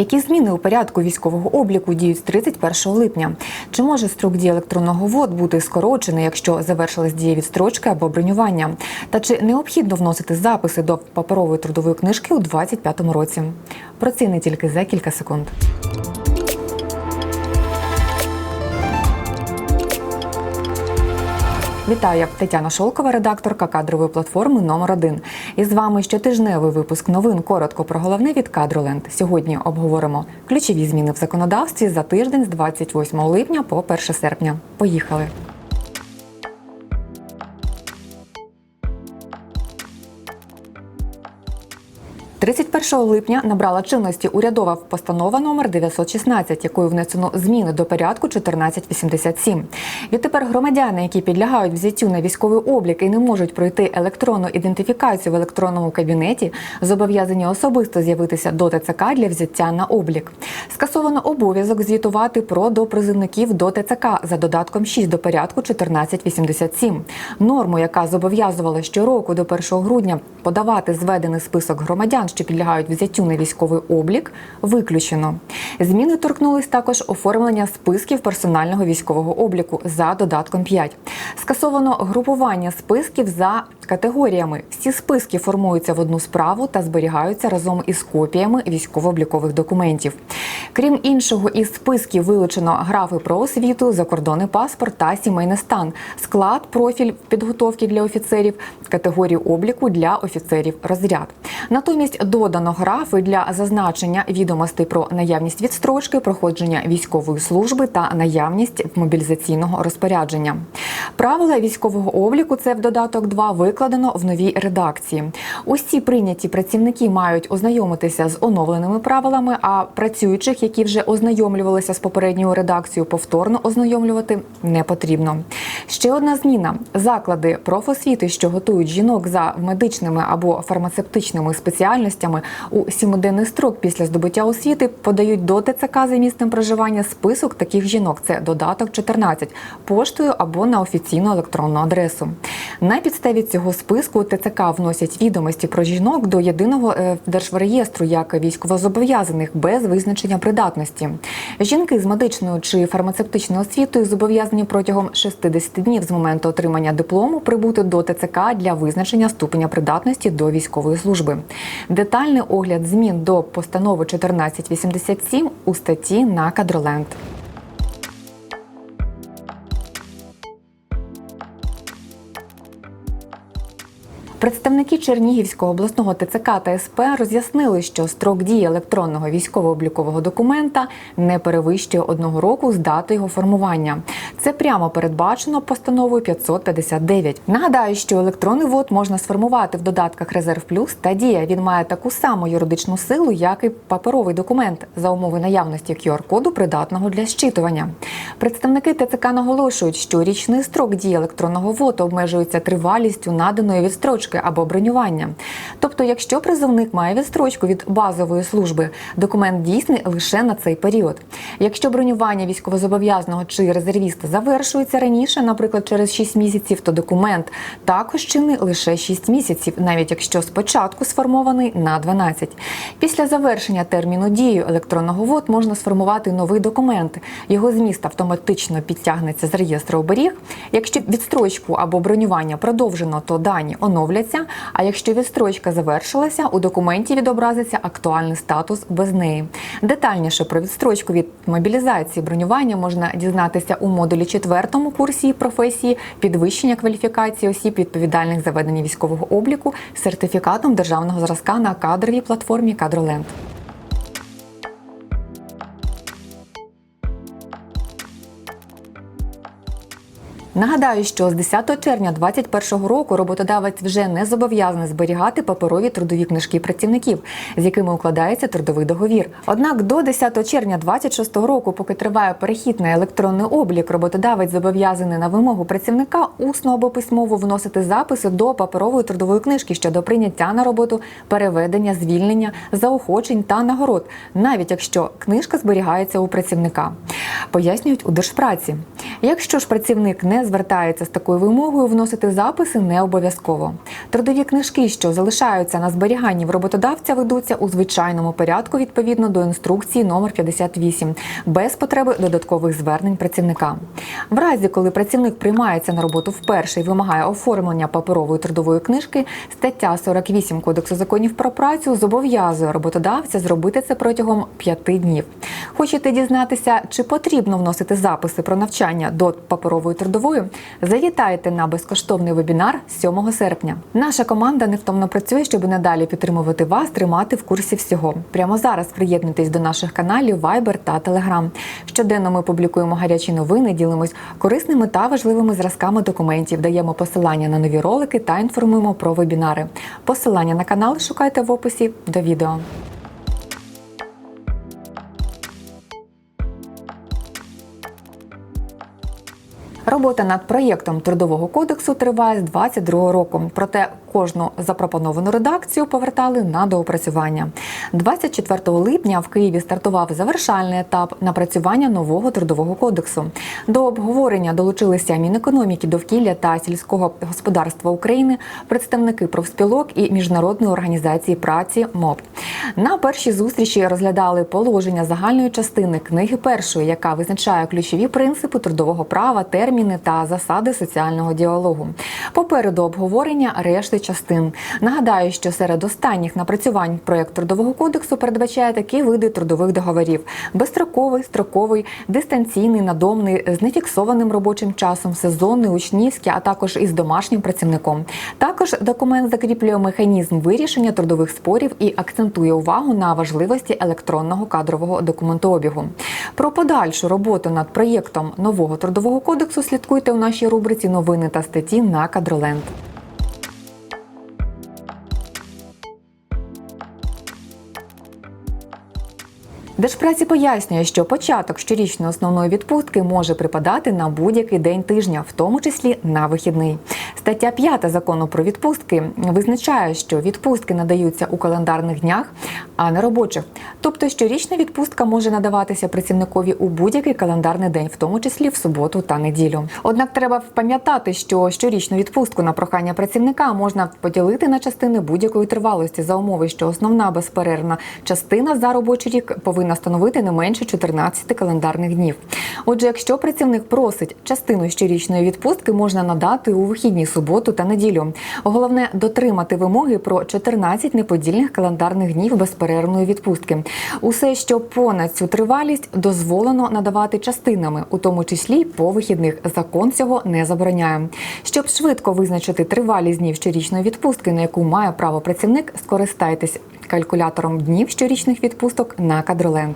Які зміни у порядку військового обліку діють з 31 липня? Чи може строк дії електронного ВОД бути скорочений, якщо завершилась дія відстрочки або бронювання? Та чи необхідно вносити записи до паперової трудової книжки у 2025 році? Про це не тільки за кілька секунд. Вітаю, я Тетяна Шолкова, редакторка кадрової платформи номер 1 І з вами щотижневий випуск новин коротко про головне від Кадроленд. Сьогодні обговоримо ключові зміни в законодавстві за тиждень з 28 липня по 1 серпня. Поїхали. 31 липня набрала чинності урядова постанова номер 916, якою внесено зміни до порядку 1487. Відтепер громадяни, які підлягають взяттю на військовий облік і не можуть пройти електронну ідентифікацію в електронному кабінеті, зобов'язані особисто з'явитися до ТЦК для взяття на облік. Скасовано обов'язок звітувати про допризивників до ТЦК за додатком 6 до порядку 1487. Норму, яка зобов'язувала щороку до 1 грудня подавати зведений список громадян, що підлягають взяттю на військовий облік, виключено. Зміни торкнулись також оформлення списків персонального військового обліку за додатком 5. Скасовано групування списків за категоріями. Всі списки формуються в одну справу та зберігаються разом із копіями військово-облікових документів. Крім іншого, із списків вилучено графи про освіту, закордонний паспорт та сімейний стан, склад, профіль підготовки для офіцерів, категорії обліку для офіцерів розряд. Натомість додано графи для зазначення відомостей про наявність відстрочки, проходження військової служби та наявність мобілізаційного розпорядження. Правила військового обліку це в додаток 2 викладено в новій редакції. Усі прийняті працівники мають ознайомитися з оновленими правилами, а працюючих, які вже ознайомлювалися з попередньою редакцією, повторно ознайомлювати не потрібно. Ще одна зміна: заклади профосвіти, що готують жінок за медичними або фармацевтичними спеціальностями у сімиденний строк після здобуття освіти подають до ТЦК за місцем проживання список таких жінок. Це додаток 14, поштою або на офіційну електронну адресу. На підставі цього списку ТЦК вносять відомості про жінок до єдиного е, держреєстру як військовозобов'язаних без визначення придатності. Жінки з медичною чи фармацевтичною освітою зобов'язані протягом 60 днів з моменту отримання диплому прибути до ТЦК для визначення ступеня придатності до військової служби. Детальний огляд змін до постанови 1487 у статті на Кадроленд. Представники Чернігівського обласного ТЦК та СП роз'яснили, що строк дії електронного військово-облікового документа не перевищує одного року з дати його формування. Це прямо передбачено постановою 559. Нагадаю, що електронний вод можна сформувати в додатках Резерв Плюс та Дія. Він має таку саму юридичну силу, як і паперовий документ за умови наявності QR-коду, придатного для щитування. Представники ТЦК наголошують, що річний строк дії електронного воду обмежується тривалістю наданої відстрочки або бронювання. Тобто, якщо призовник має відстрочку від базової служби, документ дійсний лише на цей період. Якщо бронювання військовозобов'язаного чи резервіста завершується раніше, наприклад, через 6 місяців, то документ також чинний лише 6 місяців, навіть якщо спочатку сформований на 12. Після завершення терміну дії електронного ВОД можна сформувати новий документ. Його зміст автоматично підтягнеться з реєстру оберіг. Якщо відстрочку або бронювання продовжено, то дані оновляться. А якщо відстрочка завершилася, у документі відобразиться актуальний статус без неї. Детальніше про відстрочку від мобілізації бронювання можна дізнатися у модулі четвертому курсі професії підвищення кваліфікації осіб відповідальних за ведення військового обліку з сертифікатом державного зразка на кадровій платформі Кадроленд. Нагадаю, що з 10 червня 2021 року роботодавець вже не зобов'язаний зберігати паперові трудові книжки працівників, з якими укладається трудовий договір. Однак до 10 червня 2026 року, поки триває перехід на електронний облік, роботодавець зобов'язаний на вимогу працівника усно або письмово вносити записи до паперової трудової книжки щодо прийняття на роботу, переведення, звільнення, заохочень та нагород, навіть якщо книжка зберігається у працівника. Пояснюють у держпраці. Якщо ж працівник не звертається з такою вимогою, вносити записи не обов'язково. Трудові книжки, що залишаються на зберіганні в роботодавця, ведуться у звичайному порядку відповідно до інструкції номер 58, без потреби додаткових звернень працівника. В разі, коли працівник приймається на роботу вперше і вимагає оформлення паперової трудової книжки, стаття 48 Кодексу законів про працю зобов'язує роботодавця зробити це протягом п'яти днів. Хочете дізнатися, чи потрібно вносити записи про навчання до паперової трудової? Завітайте на безкоштовний вебінар 7 серпня. Наша команда невтомно працює, щоб надалі підтримувати вас, тримати в курсі всього. Прямо зараз приєднуйтесь до наших каналів Viber та Telegram. Щоденно ми публікуємо гарячі новини, ділимось корисними та важливими зразками документів, даємо посилання на нові ролики та інформуємо про вебінари. Посилання на канал шукайте в описі до відео. Робота над проєктом трудового кодексу триває з 22 року. Проте кожну запропоновану редакцію повертали на доопрацювання. 24 липня в Києві стартував завершальний етап напрацювання нового трудового кодексу. До обговорення долучилися Мінекономіки, довкілля та сільського господарства України, представники профспілок і міжнародної організації праці МОП. На першій зустрічі розглядали положення загальної частини книги першої, яка визначає ключові принципи трудового права, терміни та засади соціального діалогу. Попереду обговорення решти частин. Нагадаю, що серед останніх напрацювань проєкт трудового кодексу передбачає такі види трудових договорів: безстроковий, строковий, дистанційний, надомний, з нефіксованим робочим часом, сезонний, учнівський, а також із домашнім працівником. Також документ закріплює механізм вирішення трудових спорів і акцентує увагу на важливості електронного кадрового документообігу. Про подальшу роботу над проєктом нового трудового кодексу слідкуйте у нашій рубриці новини та статті на Кадроленд. Держпраці пояснює, що початок щорічної основної відпустки може припадати на будь-який день тижня, в тому числі на вихідний. Стаття 5 закону про відпустки визначає, що відпустки надаються у календарних днях, а не робочих. Тобто щорічна відпустка може надаватися працівникові у будь-який календарний день, в тому числі в суботу та неділю. Однак треба пам'ятати, що щорічну відпустку на прохання працівника можна поділити на частини будь-якої тривалості за умови, що основна безперервна частина за робочий рік повинна становити не менше 14 календарних днів. Отже, якщо працівник просить частину щорічної відпустки, можна надати у вихідні суботу та неділю. Головне дотримати вимоги про 14 неподільних календарних днів безперервної відпустки. Усе, що понад цю тривалість, дозволено надавати частинами, у тому числі по вихідних. Закон цього не забороняє. Щоб швидко визначити тривалість днів щорічної відпустки, на яку має право працівник, скористайтесь калькулятором днів щорічних відпусток на кадроленд.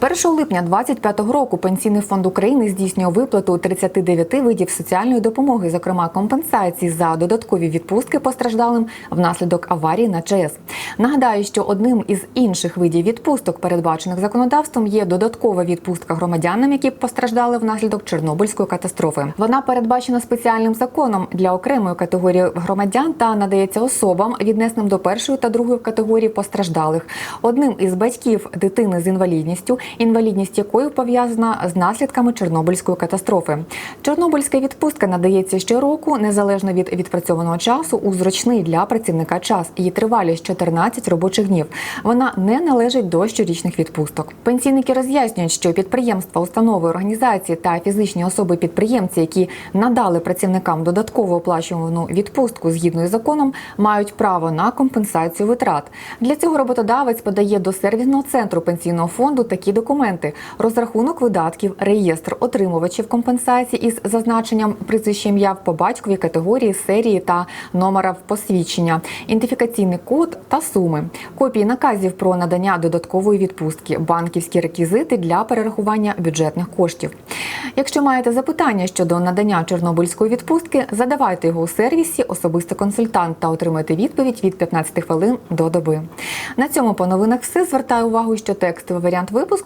1 липня 2025 року Пенсійний фонд України здійснює виплату 39 видів соціальної допомоги, зокрема компенсації за додаткові відпустки постраждалим внаслідок аварії на ЧАЕС. Нагадаю, що одним із інших видів відпусток, передбачених законодавством, є додаткова відпустка громадянам, які постраждали внаслідок Чорнобильської катастрофи. Вона передбачена спеціальним законом для окремої категорії громадян та надається особам, віднесеним до першої та другої категорії постраждалих. Одним із батьків дитини з інвалідністю інвалідність якої пов'язана з наслідками Чорнобильської катастрофи. Чорнобильська відпустка надається щороку, незалежно від відпрацьованого часу, у зручний для працівника час. Її тривалість 14 робочих днів. Вона не належить до щорічних відпусток. Пенсійники роз'яснюють, що підприємства, установи, організації та фізичні особи-підприємці, які надали працівникам додатково оплачувану відпустку згідно із законом, мають право на компенсацію витрат. Для цього роботодавець подає до сервісного центру пенсійного фонду такі документи: розрахунок видатків, реєстр отримувачів компенсації із зазначенням прізвища ім'я по батькові категорії, серії та номера посвідчення, ідентифікаційний код та суми, копії наказів про надання додаткової відпустки, банківські реквізити для перерахування бюджетних коштів. Якщо маєте запитання щодо надання чорнобильської відпустки, задавайте його у сервісі особистий консультант та отримайте відповідь від 15 хвилин до доби. На цьому по новинах все звертаю увагу, що текстовий варіант випуску